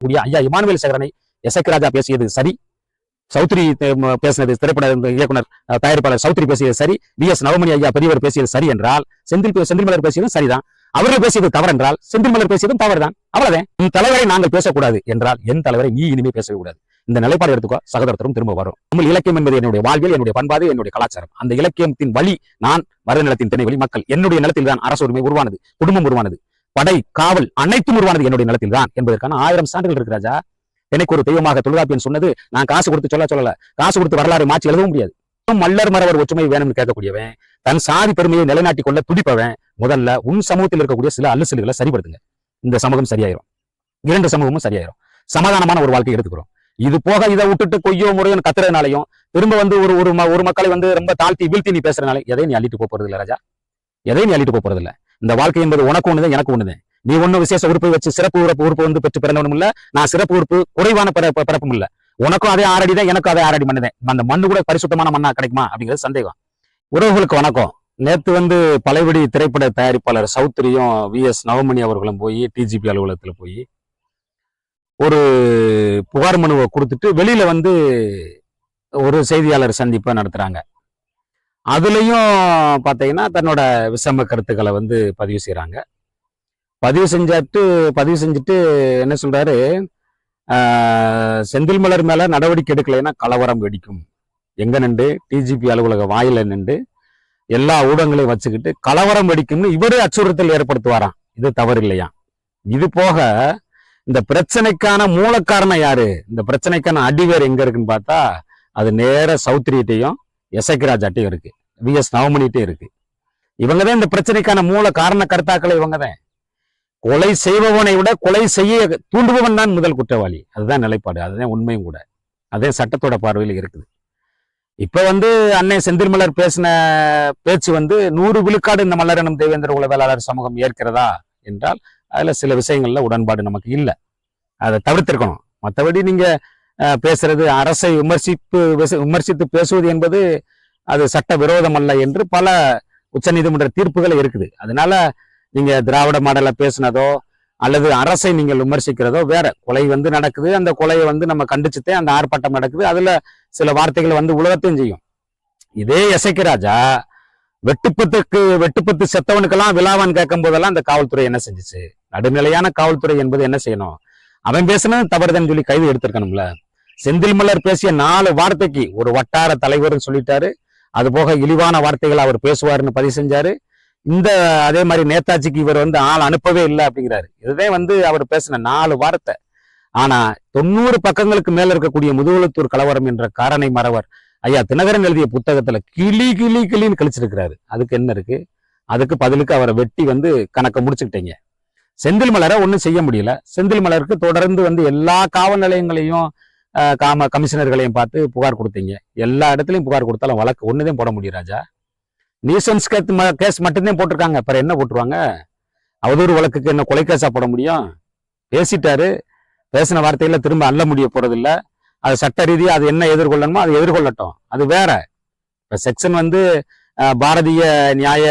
கூடிய ஐயா இமானுவேல் சேகரனை எசக் ராஜா பேசியது சரி. சௌத்ரி பேசினது திரைப்பட இயக்குனர் தயாரிப்பாளர் சௌத்ரி பேசியது சரி. வி எஸ் நவமணி ஐயா பெரியவர் பேசியது சரி என்றால் செந்தில் பே- செந்தில் மலர் பேசியதும் சரிதான். அவர்கள் பேசியது தவறு என்றால் செந்தில் மலர் பேசியதும் தவறுதான். அவ்வளவுதான். உன் தலைவரை நாங்கள் பேசக்கூடாது என்றால் என் தலைவரை நீ இனிமே பேசவே கூடாது இந்த நிலைப்பாடு எடுத்துக்கோ சகோதரத்தரும் திரும்ப வரும். தமிழ் இலக்கியம் என்பது என்னுடைய வாழ்வில் என்னுடைய பண்பாடு என்னுடைய கலாச்சாரம். அந்த இலக்கியத்தின் வழி நான் மருத நிலத்தின் திணை வழி மக்கள். என்னுடைய நிலத்தில் தான் அரசு உரிமை உருவானது குடும்பம் உருவானது. படை காவல் அனைத்தும் உருவானது என்னுடைய நிலத்தில் தான் என்பதற்கான ஆயிரம் சான்றுகள் இருக்கு ராஜா. எனக்கு ஒரு தெய்வமாக தொல்காப்பியன் சொன்னது நான் காசு கொடுத்து சொல்ல சொல்லல. காசு கொடுத்து வரலாறு மாற்றி எழுதவும் முடியாது. மல்லர் மரவர் ஒற்றுமை வேணும்னு கேட்கக்கூடியவன் தன் சாதி பெருமையை நிலைநாட்டிக் கொள்ள துடிப்பவன் முதல்ல உன் சமூகத்தில் இருக்கக்கூடிய சில அல்லுசல்களை சரிபடுத்துங்க இந்த சமூகம் சரியாயிரும். இரண்டு சமூகமும் சரியாயிரும். சமாதானமான ஒரு வாழ்க்கை எடுத்துக்கிறோம். இது போக இதை விட்டுட்டு கொய்யோ முறையோ கத்துறதுனாலையும் திரும்ப வந்து ஒரு ஒரு ம- ஒரு மக்களை வந்து ரொம்ப தாழ்த்தி வீழ்த்தி நீ பேசுறதுனால எதையும் நீ அள்ளிட்டு போறது இல்லை ராஜா. எதையும் நீ அள்ளிட்டு போறது இல்ல இந்த வாழ்க்கை என்பது உனக்கு ஒண்ணுதான் எனக்கு ஒண்ணுதான் நீ ஒண்ணும் விசேஷ உறுப்பை வச்சு சிறப்பு உறுப்பு உறுப்பு வந்து பெற்று பிறந்தவனும் இல்ல நான் சிறப்பு உறுப்பு குறைவான பிறப்பும் இல்ல. உனக்கும் அதே ஆறடி தான் எனக்கும் அதே ஆறடி மண்ணு தான் அந்த மண்ணு கூட பரிசுத்தமான மண்ணா கிடைக்குமா? அப்படிங்கிறது சந்தேகம். உறவுகளுக்கு வணக்கம். நேத்து வந்து பழையபடி திரைப்பட தயாரிப்பாளர் சௌத்ரியும் வி எஸ் நவமணி அவர்களும் போய் டிஜிபி அலுவலகத்துல போய் ஒரு புகார் மனுவை கொடுத்துட்டு வெளியில வந்து ஒரு செய்தியாளர் சந்திப்பை நடத்துறாங்க. அதுலேயும் பார்த்தீங்கன்னா தன்னோட விஷம கருத்துக்களை வந்து பதிவு செய்கிறாங்க பதிவு செஞ்சாட்டு பதிவு செஞ்சுட்டு என்ன சொல்கிறாரு செந்தில் மலர் மேலே நடவடிக்கை எடுக்கலைன்னா கலவரம் வெடிக்கும். எங்கே நின்று? டிஜிபி அலுவலக வாயில நின்று எல்லா ஊடகங்களையும் வச்சுக்கிட்டு கலவரம் வெடிக்கும்னு இவரே அச்சுறுத்தல் ஏற்படுத்துவாராம். இது தவறு இல்லையா இது போக இந்த பிரச்சனைக்கான மூல காரணம் யாரு? இந்த பிரச்சனைக்கான அடிவேர் எங்க இருக்குன்னு பார்த்தா அது நேர சௌத்ரிகிட்டையும் எசக் இருக்கு. வி எஸ் நவமணிட்டையும் இருக்கு. இவங்க தான் இந்த பிரச்சனைக்கான மூல காரண கர்த்தாக்களை இவங்க தான் கொலை செய்பவனை விட கொலை செய்ய தூண்டுபவன் தான் முதல் குற்றவாளி. அதுதான் நிலைப்பாடு. அதுதான் உண்மையும் கூட. அதே சட்டத்தோட பார்வையில் இருக்குது. இப்ப வந்து அன்னை செந்தில்மலர் பேசின பேச்சு வந்து நூறு விழுக்காடு இந்த மலரனும் தேவேந்திர உளவியலாளர் சமூகம் ஏற்கிறதா என்றால் அதுல சில விஷயங்கள்ல உடன்பாடு நமக்கு இல்லை. அதை தவிர்த்திருக்கணும். மற்றபடி நீங்க பேசுறது அரசை விமர்சிப்பு விமர்சித்து பேசுவது என்பது அது சட்ட விரோதம் அல்ல என்று பல உச்சநீதிமன்ற தீர்ப்புகள் இருக்குது. அதனால நீங்க திராவிட மாடலை பேசுனதோ அல்லது அரசை நீங்கள் விமர்சிக்கிறதோ வேற கொலை வந்து நடக்குது அந்த கொலையை வந்து நம்ம கண்டிச்சுட்டே அந்த ஆர்ப்பாட்டம் நடக்குது அதுல சில வார்த்தைகள் வந்து உலகத்தையும் செய்யும். இதே எசைக்கு ராஜா வெட்டுப்பத்துக்கு வெட்டுப்பத்து செத்தவனுக்கெல்லாம் விழாவான் கேட்கும் போதெல்லாம் அந்த காவல்துறை என்ன செஞ்சுச்சு? நடுநிலையான காவல்துறை என்பது என்ன செய்யணும்? அவன் பேசுனது தவறுதான் சொல்லி கைது எடுத்திருக்கணும்ல? செந்தில் மலர் பேசிய நாலு வார்த்தைக்கு ஒரு வட்டார தலைவர்னு சொல்லிட்டாரு. அது போக இழிவான வார்த்தைகள் அவர் பேசுவாருன்னு பதிவு செஞ்சாரு. இந்த அதே மாதிரி நேதாஜிக்கு இவர் வந்து ஆள் அனுப்பவே இல்லை அப்படிங்கிறாரு. இதுதான் வந்து அவர் பேசின நாலு வார்த்தை. ஆனா தொண்ணூறு பக்கங்களுக்கு மேல இருக்கக்கூடிய முதுகுளத்தூர் கலவரம் என்ற காரணை மறவர் ஐயா தினகரன் எழுதிய புத்தகத்துல கிளி கிளி கிளின்னு கழிச்சிருக்கிறாரு. அதுக்கு என்ன இருக்கு? அதுக்கு பதிலுக்கு அவரை வெட்டி வந்து கணக்கை முடிச்சுக்கிட்டீங்க. செந்தில் மலரை ஒன்றும் செய்ய முடியல. செந்தில் மலருக்கு தொடர்ந்து வந்து எல்லா காவல் நிலையங்களையும் காம கமிஷனர்களையும் பார்த்து புகார் கொடுத்தீங்க. எல்லா இடத்துலையும் புகார் கொடுத்தாலும் வழக்கு ஒண்ணுதான் போட முடியும் ராஜா. நியூசன்ஸ் கேஸ் மட்டும்தான் போட்டிருக்காங்க. அப்புறம் என்ன போட்டுருவாங்க? அவதூறு வழக்குக்கு என்ன கொலை போட முடியும்? பேசிட்டாரு. பேசின வார்த்தையில திரும்ப அள்ள முடிய போறதில்ல. அது சட்ட ரீதியாக அது என்ன எதிர்கொள்ளணுமோ அது எதிர்கொள்ளட்டும். அது வேற. இப்போ செக்ஷன் வந்து பாரதிய நியாய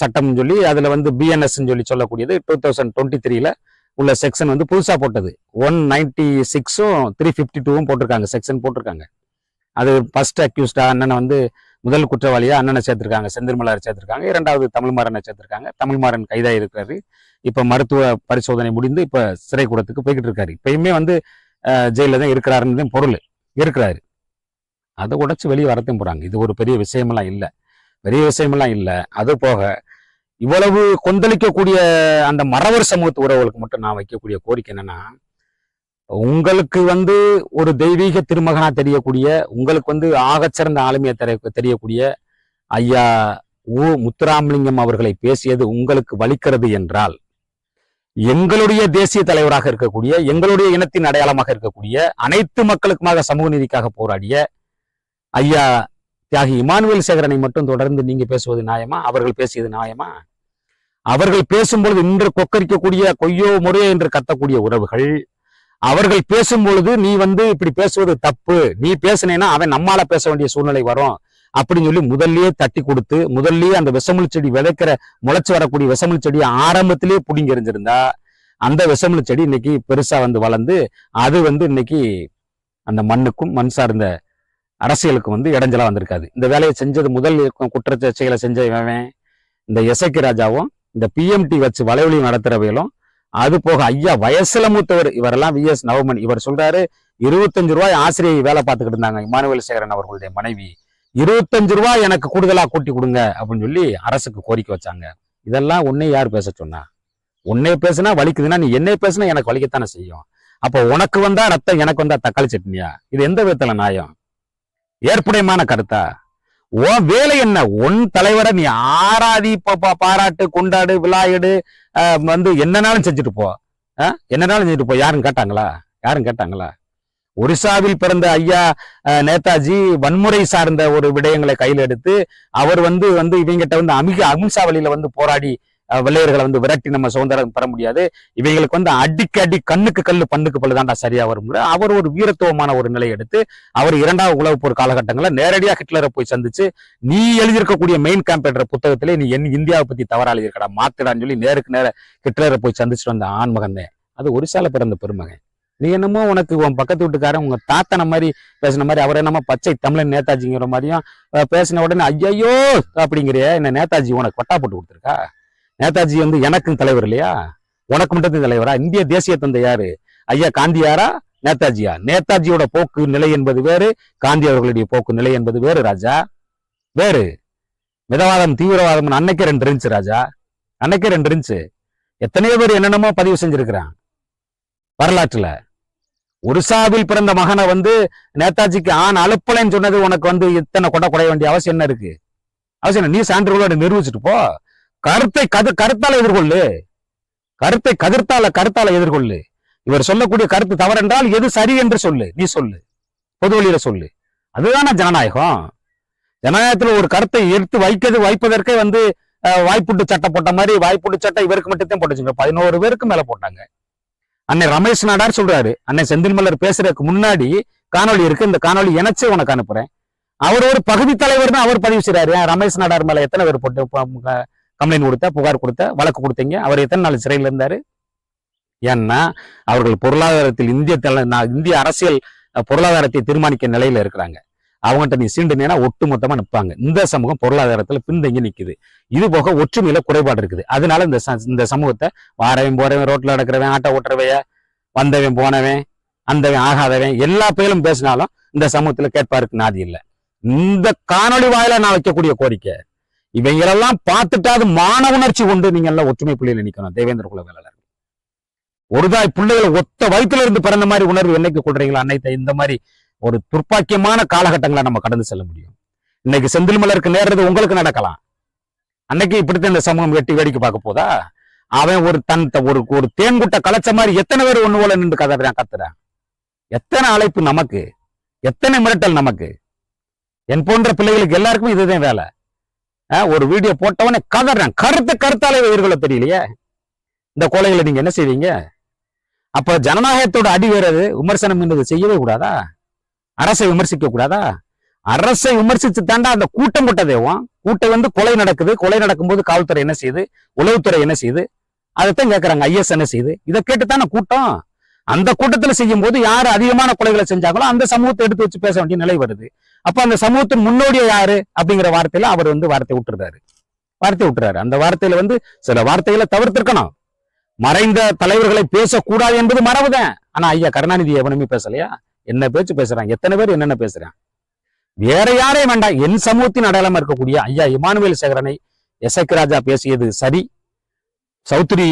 சட்டம்னு சொல்லி அதில் வந்து பிஎன்எஸ்ன்னு சொல்லி சொல்லக்கூடியது. டூ தௌசண்ட் டுவெண்ட்டி த்ரீல உள்ள செக்ஷன் வந்து புதுசாக போட்டது. ஒன் நைன்டி சிக்ஸும் த்ரீ ஃபிஃப்டி டூவும் போட்டிருக்காங்க. செக்ஷன் போட்டிருக்காங்க. அது ஃபர்ஸ்ட் அக்யூஸ்டா அண்ணனை வந்து முதல் குற்றவாளியா அண்ணனை சேர்த்திருக்காங்க. செந்தில்மலர் சேர்த்திருக்காங்க. இரண்டாவது தமிழ்மாறனை சேர்த்திருக்காங்க. தமிழ்மாறன் கைதாக இருக்கிறாரு இப்போ மருத்துவ பரிசோதனை முடிந்து இப்போ சிறை கூடத்துக்கு போய்கிட்டு இருக்காரு. இப்பயுமே வந்து ஜெயிலில் தான் இருக்கிறாருன்னு தான் பொருள். இருக்கிறாரு. அதை உடச்சி வெளியே வரத்தையும் போகிறாங்க இது ஒரு பெரிய விஷயமெல்லாம் இல்லை. பெரிய விஷயமெல்லாம் இல்லை. அது போக இவ்வளவு கொந்தளிக்கக்கூடிய அந்த மறவர் சமூகத்து உறவுகளுக்கு மட்டும் நான் வைக்கக்கூடிய கோரிக்கை என்னன்னா உங்களுக்கு வந்து ஒரு தெய்வீக திருமகனா தெரியக்கூடிய உங்களுக்கு வந்து ஆகச்சிறந்த ஆளுமையை தெரிய தெரியக்கூடிய ஐயா ஓ முத்துராமலிங்கம் அவர்களை பேசியது உங்களுக்கு வலிக்கிறது என்றால் எங்களுடைய தேசிய தலைவராக இருக்கக்கூடிய எங்களுடைய இனத்தின் அடையாளமாக இருக்கக்கூடிய அனைத்து மக்களுக்குமாக சமூக நீதிக்காக போராடிய ஐயா தியாகி இமானுவேல் சேகரனை மட்டும் தொடர்ந்து நீங்க பேசுவது நியாயமா? அவர்கள் பேசியது நியாயமா? அவர்கள் பேசும்பொழுது இன்று கொக்கரிக்கக்கூடிய கொய்யோ முறையோ என்று கத்தக்கூடிய உறவுகள். அவர்கள் பேசும்பொழுது நீ வந்து இப்படி பேசுவது தப்பு. நீ பேசுனேன்னா அவன் நம்மால பேச வேண்டிய சூழ்நிலை வரும். அப்படின்னு சொல்லி முதல்லயே தட்டி கொடுத்து முதல்லயே அந்த விசமுள் செடி விதைக்கிற முளைச்சு வரக்கூடிய விசமுள் செடியை ஆரம்பத்திலேயே பிடிங்கிறிஞ்சிருந்தா அந்த விசமுள் செடி இன்னைக்கு பெருசா வந்து வளர்ந்து அது வந்து இன்னைக்கு அந்த மண்ணுக்கும் மண் சார்ந்த அரசியலுக்கும் வந்து இடைஞ்சலா வந்திருக்காது. இந்த வேலையை செஞ்சது முதல் குற்ற செயலை செஞ்சவன் இந்த எசக்கி ராஜாவும் இந்த பிஎம்டி வச்சு வலைவலி நடத்துறவையிலும் அது போக ஐயா வயசுல மூத்தவர் இவரெல்லாம் வி எஸ் நவமன் இவர் சொல்றாரு இருபத்தஞ்சு ரூபாய் ஆசிரியை வேலை பார்த்துக்கிட்டு இருந்தாங்க இமானுவேல் சேகரன் அவர்களுடைய மனைவி. இருபத்தஞ்சு ரூபாய் எனக்கு கூடுதலா கூட்டி கொடுங்க அப்படின்னு சொல்லி அரசுக்கு கோரிக்கை வச்சாங்க. இதெல்லாம் உன்னை யார் பேச சொன்னா? உன்னை பேசுனா வலிக்குதுன்னா நீ என்னை பேசுனா எனக்கு வலிக்கத்தானே செய்யும். அப்போ உனக்கு வந்தா ரத்தம் எனக்கு வந்தா தக்காளி சட்னியா? இது எந்த விதத்துல நியாயம்? ஏற்புடையமான கருத்தா? உன் வேலை என்ன? உன் தலைவரை நீ ஆராதி பா- பா- பாராட்டு கொண்டாடு விழாயிடு வந்து என்னனாலும் செஞ்சுட்டு போ. என்னனாலும் செஞ்சுட்டு போ. யாரும் கேட்டாங்களா? யாரும் கேட்டாங்களா? ஒரிசாவில் பிறந்த ஐயா நேதாஜி வன்முறை சார்ந்த ஒரு விடயங்களை கையில் எடுத்து அவர் வந்து வந்து இவங்கிட்ட வந்து அமிக அகிம்சா வழியில வந்து போராடி வெள்ளையர்களை வந்து விரட்டி நம்ம சுதந்திரம் பெற முடியாது. இவைகளுக்கு வந்து அடிக்கடி அடி கண்ணுக்கு கல்லு பண்ணுக்கு பல்லு தான்டா சரியா வரும் அவர் ஒரு வீரத்துவமான ஒரு நிலை எடுத்து அவர் இரண்டாவது உலகப் போர் காலகட்டங்களில் நேரடியாக ஹிட்லரை போய் சந்திச்சு நீ எழுதியிருக்கக்கூடிய மெயின் கேம்ப் புத்தகத்திலே நீ என் இந்தியாவை பத்தி தவறா எழுதியிருக்கடா மாத்திடான்னு சொல்லி நேருக்கு நேர ஹிட்லரை போய் சந்திச்சுட்டு வந்த ஆண்மகன் அது ஒரிசால பிறந்த பெருமகன். நீ என்னமோ உனக்கு உன் பக்கத்து வீட்டுக்காரன் உங்க தாத்தனை மாதிரி பேசின மாதிரி அவர் என்னமோ பச்சை தமிழன் நேதாஜிங்கிற மாதிரியும் பேசின உடனே ஐயையோ! அப்படிங்கிறிய. என்ன நேதாஜி உனக்கு கொட்டா போட்டு கொடுத்துருக்கா? நேதாஜி வந்து எனக்கும் தலைவர் இல்லையா? உனக்கு மட்டும் தலைவரா? இந்திய தேசிய தந்தை யாரு? ஐயா காந்தியாரா நேதாஜியா. நேதாஜியோட போக்கு நிலை என்பது வேறு காந்தி அவர்களுடைய போக்கு நிலை என்பது வேறு ராஜா. வேறு. மிதவாதம் தீவிரவாதம் அன்னைக்கே ரெண்டு இருந்துச்சு ராஜா. அன்னைக்கே ரெண்டு இருந்துச்சு. எத்தனையோ பேர் என்னென்னமோ பதிவு செஞ்சிருக்கிறான். வரலாற்றுல. ஒரிசாவில் பிறந்த மகனை வந்து நேதாஜிக்கு ஆண் அழுப்பலைன்னு சொன்னது உனக்கு வந்து இத்தனை கொடை குடைய வேண்டிய அவசியம் என்ன இருக்கு? அவசியம் என்ன? நீ சான்றுகளோட நிரூபிச்சுட்டு போ. கருத்தை கது கருத்தால எதிர்கொள்ளு. கருத்தை கதிர்த்தால கருத்தால எதிர்கொள்ளு. இவர் சொல்லக்கூடிய கருத்து தவறென்றால் எது சரி என்று சொல்லு. நீ சொல்லு. பொது வழியில சொல்லு. அதுதானே ஜனநாயகம்? ஜனநாயகத்துல ஒரு கருத்தை எடுத்து வைக்கிறது வைப்பதற்கே வந்து வாய்ப்புட்டு சட்டை போட்ட மாதிரி வாய்ப்புட்டு சட்டை இவருக்கு மட்டும் போட்டுச்சுங்க. பதினோரு பேருக்கு மேல போட்டாங்க. அன்னை ரமேஷ் நாடார் சொல்றாரு. அன்னை செந்தில் மலர் பேசுறதுக்கு முன்னாடி காணொளி இருக்கு. இந்த காணொளி இணைச்சே உனக்கு அனுப்புறேன். அவர் ஒரு பகுதி தலைவர் தான் அவர் பதிவு செய்யறாரு ரமேஷ் நாடார் மேல எத்தனை பேர் போட்டு கம்ப்ளைண்ட் கொடுத்த புகார் கொடுத்த வழக்கு கொடுத்தீங்க. அவர் எத்தனை நாள் சிறையில் இருந்தார்? ஏன்னா அவர்கள் பொருளாதாரத்தில் இந்திய இந்திய அரசியல் பொருளாதாரத்தை தீர்மானிக்க நிலையில் இருக்கிறாங்க. அவங்ககிட்ட நீ சீண்டுனா ஒட்டு மொத்தமாக நிற்பாங்க இந்த சமூகம் பொருளாதாரத்தில் பின்தங்கி நிற்குது இது போக ஒற்றுமையில குறைபாடு இருக்குது. அதனால இந்த ச- இந்த சமூகத்தை வாரவன் போறவன் ரோட்டில் நடக்கிறவன் ஆட்டோ ஓட்டுறவைய வந்தவன் போனவன் அந்தவன் ஆகாதவன் எல்லா பேரும் பேசினாலும் இந்த சமூகத்தில் கேட்பாருக்கு நாதி இல்லை. இந்த காணொளி வாயில நான் வைக்கக்கூடிய கோரிக்கை இவங்களெல்லாம் பார்த்துட்டாது மான உணர்ச்சி கொண்டு நீங்க எல்லாம் ஒற்றுமை புள்ளியில நிக்கணும். தேவேந்திர குல வேளாளர். ஒருதாய் பிள்ளைகளை ஒத்த வயித்துல இருந்து பிறந்த மாதிரி உணர்வு என்னைக்கு கொள்றீங்களா அன்னைத்த இந்த மாதிரி ஒரு துர்ப்பாக்கியமான காலகட்டங்களை நம்ம கடந்து செல்ல முடியும். இன்னைக்கு செந்தில் மலருக்கு நேர்றது உங்களுக்கு நடக்கலாம். அன்னைக்கு இப்படித்தான் இந்த சமூகம் வெட்டி வேடிக்கை பார்க்க போதா? அவன் ஒரு தன் த- ஒரு ஒரு தேன்குட்டை கலைச்ச மாதிரி எத்தனை பேர் ஒண்ணு போல நின்று கதறான் கத்துறான்? எத்தனை அழைப்பு நமக்கு? எத்தனை மிரட்டல் நமக்கு? என் போன்ற பிள்ளைகளுக்கு எல்லாருக்கும் இதுதான் வேலை. ஒரு வீடியோ போட்டவனே கதறேன். கருத்து கருத்தாலே எதிர்கொள்ள தெரியலையே. இந்த கொலைகளை நீங்க என்ன செய்வீங்க? அப்ப ஜனநாயகத்தோட அடி வேறது விமர்சனம் என்பது செய்யவே கூடாதா? அரசை விமர்சிக்க கூடாதா? அரசை விமர்சித்து தாண்டா அந்த கூட்டம் போட்டதேவும் கூட்டம் வந்து கொலை நடக்குது. கொலை நடக்கும்போது காவல்துறை என்ன செய்யுது? உளவுத்துறை என்ன செய்யுது? அதைத்தான் கேட்கறாங்க ஐஎஸ் என்ன செய்யுது? இதை கேட்டுத்தானே கூட்டம்? அந்த கூட்டத்துல செய்யும் போது யாரு அதிகமான கொலைகளை செஞ்சாங்களோ அந்த சமூகத்தை எடுத்து வச்சு பேச வேண்டிய நிலை வருது. அப்ப அந்த சமூகத்தின் முன்னோடியா யாரு? அப்படிங்கிற வார்த்தையில அவர் வந்து வார்த்தை விட்டுறாரு வார்த்தை விட்டுறாரு. அந்த வார்த்தையில வந்து சில வார்த்தைகளை தவிர்த்திருக்கணும். மறைந்த தலைவர்களை பேசக்கூடாது என்பது மரபுதான். ஆனா ஐயா கருணாநிதி எவனுமே பேசலையா? என்ன பேச்சு பேசுறான்? எத்தனை பேர் என்னென்ன பேசுறான்? வேற யாரையும் வேண்டாம். என் சமூகத்தின் அடையாளமா இருக்கக்கூடிய ஐயா இமானுவேல் சேகரனை எசக் ராஜா பேசியது சரி. சௌத்ரி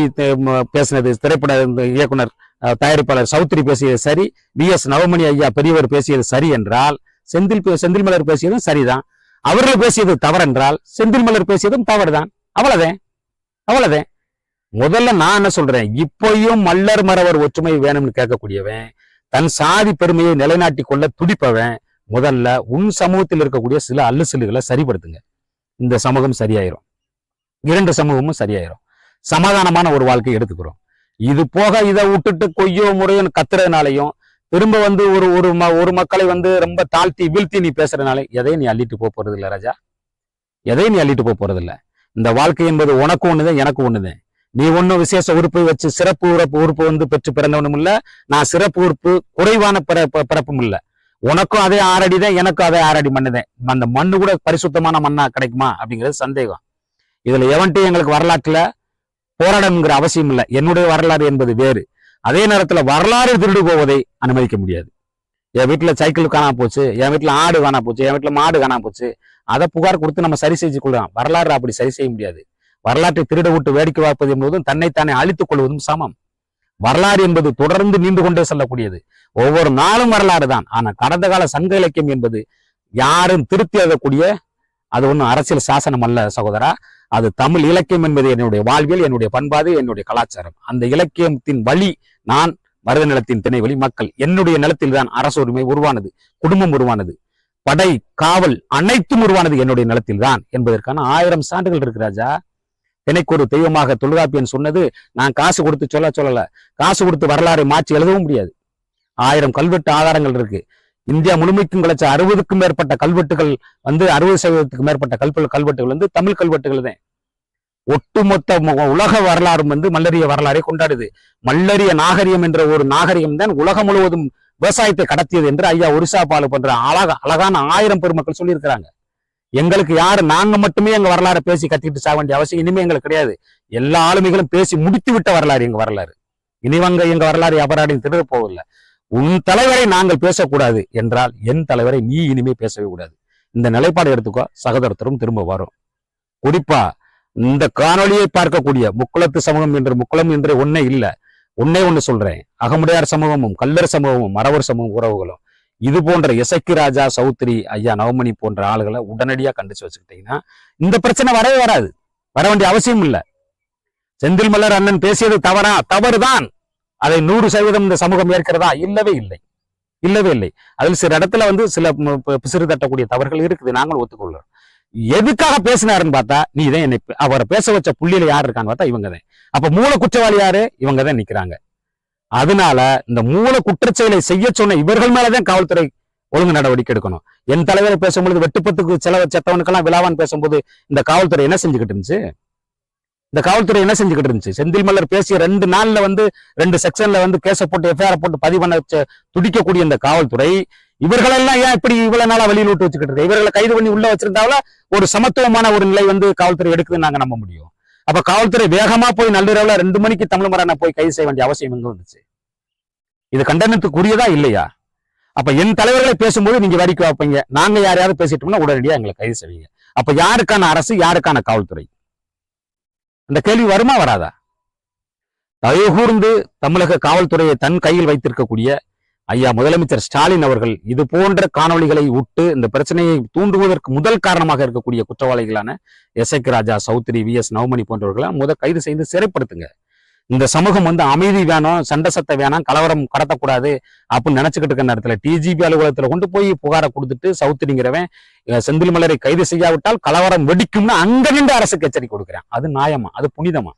பேசினது திரைப்பட இயக்குனர் தயாரிப்பாளர் சௌத்ரி பேசியது சரி வி எஸ் நவமணி ஐயா பெரியவர் பேசியது சரி என்றால் செந்தில் செந்தில் மலர் பேசியதும் சரிதான். அவர்கள் பேசியது தவறென்றால் செந்தில் மலர் பேசியதும் தவறுதான். அவ்வளவுதான் அவ்வளவுதான் முதல்ல நான் என்ன சொல்றேன்? இப்பயும் மல்லர் மறவர் ஒற்றுமை வேணும்னு கேட்கக்கூடியவன் தன் சாதி பெருமையை நிலைநாட்டி கொள்ள துடிப்பவன் முதல்ல உன் சமூகத்தில் இருக்கக்கூடிய சில அல்லுசில்லுகளை சரிப்படுத்துங்க. இந்த சமூகம் சரியாயிரும். இரண்டு சமூகமும் சரியாயிரும். சமாதானமான ஒரு வாழ்க்கை எடுத்துக்கிறோம். இது போக இதை விட்டுட்டு கொய்யோ முறையோன்னு கத்துறதுனாலையும் திரும்ப வந்து ஒரு ஒரு ம- ஒரு மக்களை வந்து ரொம்ப தாழ்த்தி வீழ்த்தி நீ பேசுறதுனால எதையும் நீ அள்ளிட்டு போக போறது இல்லை ராஜா. எதையும் நீ அள்ளிட்டு போக போறது இல்லை. இந்த வாழ்க்கை என்பது உனக்கும் ஒண்ணுதான் எனக்கு ஒண்ணுதான். நீ ஒன்றும் விசேஷ உறுப்பு வச்சு சிறப்பு உறுப்பு உறுப்பு வந்து பெற்று பிறந்தவனும் இல்லை. நான் சிறப்பு உறுப்பு குறைவான பிற பிறப்பும் இல்லை. உனக்கும் அதே ஆறடி தான் எனக்கும் அதே ஆறடி மண்ணு தான். அந்த மண்ணு கூட பரிசுத்தமான மண்ணா கிடைக்குமா? அப்படிங்கிறது சந்தேகம். இதுல எவன்ட்டு எங்களுக்கு வரலாற்றுல போராடணுங்கிற அவசியம் இல்லை. என்னுடைய வரலாறு என்பது வேறு. அதே நேரத்துல வரலாறு திருடு போவதை அனுமதிக்க முடியாது. என் வீட்டில் சைக்கிள் காணா போச்சு என் வீட்டில் ஆடு காணா போச்சு என் வீட்டில் மாடு காணா போச்சு. அதை புகார் கொடுத்து நம்ம சரி செஞ்சு கொள்ளலாம். வரலாறு அப்படி சரி செய்ய முடியாது. வரலாற்றை திருட விட்டு வேடிக்கை பார்ப்பது என்பதும் தன்னைத்தானே அழித்துக் கொள்வதும் சமம். வரலாறு என்பது தொடர்ந்து நீண்டு கொண்டே செல்லக்கூடியது. ஒவ்வொரு நாளும் வரலாறு தான். ஆனா கடந்த கால சங்க இலக்கியம் என்பது யாரும் திருத்தி எழுதக்கூடிய அது ஒன்றும் அரசியல் சாசனம் அல்ல சகோதரா. அது தமிழ் இலக்கியம் என்பது என்னுடைய வாழ்வியல் என்னுடைய பண்பாடு என்னுடைய கலாச்சாரம். அந்த இலக்கியத்தின் வழி நான் மருத நிலத்தின் திணை வழி மக்கள். என்னுடைய நிலத்தில் தான் அரசு உரிமை உருவானது குடும்பம் உருவானது. படை காவல் அனைத்தும் உருவானது என்னுடைய நிலத்தில் தான் என்பதற்கான ஆயிரம் சான்றுகள் இருக்கு ராஜா. எனக்கு ஒரு தெய்வமாக தொல்காப்பியன் சொன்னது நான் காசு கொடுத்து சொல்ல சொல்லல. காசு கொடுத்து வரலாறை மாற்றி எழுதவும் முடியாது. ஆயிரம் கல்வெட்டு ஆதாரங்கள் இருக்கு. இந்தியா முழுமைக்கும் கிடைச்ச அறுபதுக்கும் மேற்பட்ட கல்வெட்டுகள் வந்து அறுபது சதவீதத்துக்கு மேற்பட்ட கல்வெ கல்வெட்டுகள் வந்து தமிழ் கல்வெட்டுகள் தான். ஒட்டுமொத்த உலக வரலாறும் வந்து மல்லரிய வரலாறை கொண்டாடுது. மல்லரிய நாகரிகம் என்ற ஒரு நாகரிகம் தான் உலகம் முழுவதும் விவசாயத்தை கடத்தியது என்று ஐயா ஒரிசா பாலு பண்ற அழகா அழகான ஆயிரம் பெருமக்கள் சொல்லியிருக்கிறாங்க. எங்களுக்கு யாரு நாங்க மட்டுமே எங்க வரலாறை பேசி கத்திக்கிட்டு சாக வேண்டிய அவசியம் இனிமே எங்களுக்கு கிடையாது. எல்லா ஆளுமைகளும் பேசி முடித்து விட்ட வரலாறு எங்க வரலாறு. இனிவங்க எங்க வரலாறு அபராடியும் திருட உன் தலைவரை நாங்கள் பேசக்கூடாது என்றால் என் தலைவரை நீ இனிமே பேசவே கூடாது. இந்த நிலைப்பாடு எடுத்துக்கோ சகோதரத்தரும் திரும்ப வரும். குறிப்பா இந்த காணொளியை பார்க்கக்கூடிய முக்குளத்து சமூகம் என்று முக்குளம் என்று ஒன்னே இல்ல. ஒன்னே ஒண்ணு சொல்றேன். அகமுடையார் சமூகமும் கல்லர் சமூகமும் மறவர் சமூகம் உறவுகளும். இது போன்ற இசக்கி ராஜா சௌத்ரி ஐயா நவமணி போன்ற ஆளுகளை உடனடியா கண்டிச்சு வச்சுக்கிட்டீங்கன்னா இந்த பிரச்சனை வரவே வராது. வர வேண்டிய அவசியம் இல்ல. செந்தில் மலர் அண்ணன் பேசியது தவறா? தவறுதான். அதை நூறு சதவீதம் இந்த சமூகம் ஏற்கிறதா? இல்லவே இல்லை. இல்லவே இல்லை. அதில் சில இடத்துல வந்து சில பிசிறு தட்டக்கூடிய தவறுகள் இருக்குது. நாங்களும் ஒத்துக்கொள்கிறோம். எதுக்காக பேசினாருன்னு பார்த்தா நீ தான் என்னை அவரை பேச வச்ச புள்ளியில யார் இருக்கான்னு பார்த்தா இவங்க தான். அப்ப மூல குற்றவாளி யாரு? இவங்க தான் நிக்கிறாங்க. அதனால இந்த மூல குற்றச்செயலை செய்ய சொன்ன இவர்கள் மேலதான் காவல்துறை ஒழுங்கு நடவடிக்கை எடுக்கணும். என் தலைவரை பேசும்பொழுது வெட்டுப்பத்துக்கு செலவு செத்தவனுக்கெல்லாம் விழாவான் பேசும்போது இந்த காவல்துறை என்ன செஞ்சுக்கிட்டு இருந்துச்சு? இந்த காவல்துறை என்ன செஞ்சுக்கிட்டு இருந்துச்சு? செந்தில் மலர் பேசிய ரெண்டு நாள்ல வந்து ரெண்டு செக்ஷன்ல வந்து கேஸை போட்டு எஃப்ஐஆர் போட்டு பதிவு பண்ண வச்ச துடிக்கக்கூடிய இந்த காவல்துறை இவர்களெல்லாம் ஏன் இப்படி இவ்வளவு நாளா வெளியில் விட்டு வச்சுக்கிட்டு இருக்கு? இவர்களை கைது பண்ணி உள்ள வச்சிருந்தால ஒரு சமத்துவமான ஒரு நிலை வந்து காவல்துறை எடுக்குதுன்னு நாங்க நம்ப முடியும். அப்ப காவல்துறை வேகமா போய் நள்ளிரவுல ரெண்டு மணிக்கு தமிழ்மரான போய் கைது செய்ய வேண்டிய அவசியம் எங்க வந்துச்சு? இது கண்டனத்துக்குரியதா இல்லையா? அப்ப என் தலைவர்களை பேசும்போது நீங்க வரிக்கு வைப்பீங்க நாங்க யாரையாவது பேசிட்டோம்னா உடனடியா எங்களை கைது செய்வீங்க. அப்ப யாருக்கான அரசு யாருக்கான காவல்துறை? அந்த கேள்வி வருமா வராதா? தயவு கூர்ந்து தமிழக காவல்துறையை தன் கையில் வைத்திருக்கக்கூடிய ஐயா முதலமைச்சர் ஸ்டாலின் அவர்கள் இது போன்ற காணொளிகளை விட்டு இந்த பிரச்சனையை தூண்டுவதற்கு முதல் காரணமாக இருக்கக்கூடிய குற்றவாளிகளான எஸ்ஐக்கு ராஜா சௌத்ரி வி எஸ் நவமணி போன்றவர்களை முத கைது செய்து சிறைப்படுத்துங்க. இந்த சமூகம் வந்து அமைதி வேணும் சண்டை சத்தை வேணாம் கலவரம் கடத்தக்கூடாது அப்படின்னு நினைச்சுக்கிட்டு இருக்க நேரத்தில் டிஜிபி அலுவலகத்தில் கொண்டு போய் புகாரை கொடுத்துட்டு சவுத்துடிங்கிறவன் செந்தில் மலரை கைது செய்யாவிட்டால் கலவரம் வெடிக்கும்னு அங்க நின்று அரசுக்கு எச்சரிக்கை கொடுக்குறேன். அது நியாயமா? அது புனிதமா?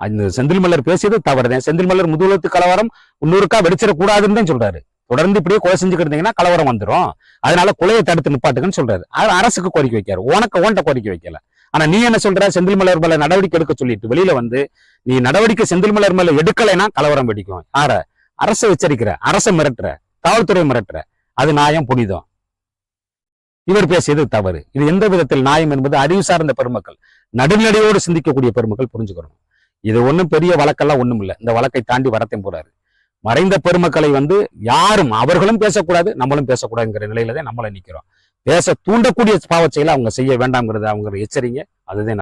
அந்த செந்தில் மலர் பேசியது தவறுதான். செந்தில் மலர் முதுகுலத்து கலவரம் இன்னொருக்கா வெடிச்சிடக்கூடாதுன்னு தான் சொல்றாரு. தொடர்ந்து இப்படியே கொலை செஞ்சுக்கிட்டு இருந்தீங்கன்னா கலவரம் வந்துடும் அதனால கொலையை தடுத்து நிப்பாட்டுங்கன்னு சொல்றாரு. அரசுக்கு கோரிக்கை வைக்காரு உனக்கு ஓன்ட்ட கோரிக்கை வைக்கல. ஆனா நீ என்ன சொல்ற? செந்தில் மலர் மேல நடவடிக்கை எடுக்க சொல்லிட்டு வெளியில வந்து நீ நடவடிக்கை செந்தில் மலர் மேல எடுக்கலைன்னா கலவரம் வெடிக்கும். யார? அரசை எச்சரிக்கிற அரசை மிரட்டுற காவல்துறை மிரட்டுற. அது நியாயம் புனிதம். இவர் பேசியது தவறு. இது எந்த விதத்தில் நியாயம் என்பது அறிவு சார்ந்த பெருமக்கள் நடுநிலையோடு சிந்திக்கக்கூடிய பெருமக்கள் புரிஞ்சுக்கணும். இது ஒண்ணும் பெரிய வழக்கெல்லாம் ஒண்ணும் இல்லை. இந்த வழக்கை தாண்டி வரத்தையும் போறாரு. மறைந்த பெருமக்களை வந்து யாரும் அவர்களும் பேசக்கூடாது நம்மளும் பேசக்கூடாதுங்கிற நிலையில தான் நம்மளை நிக்கிறோம். பேச தூண்டக்கூடிய பாவச் செயலை அவங்க செய்ய வேண்டாம்ங்கிறத அவங்க எச்சரிங்க. அதுதான்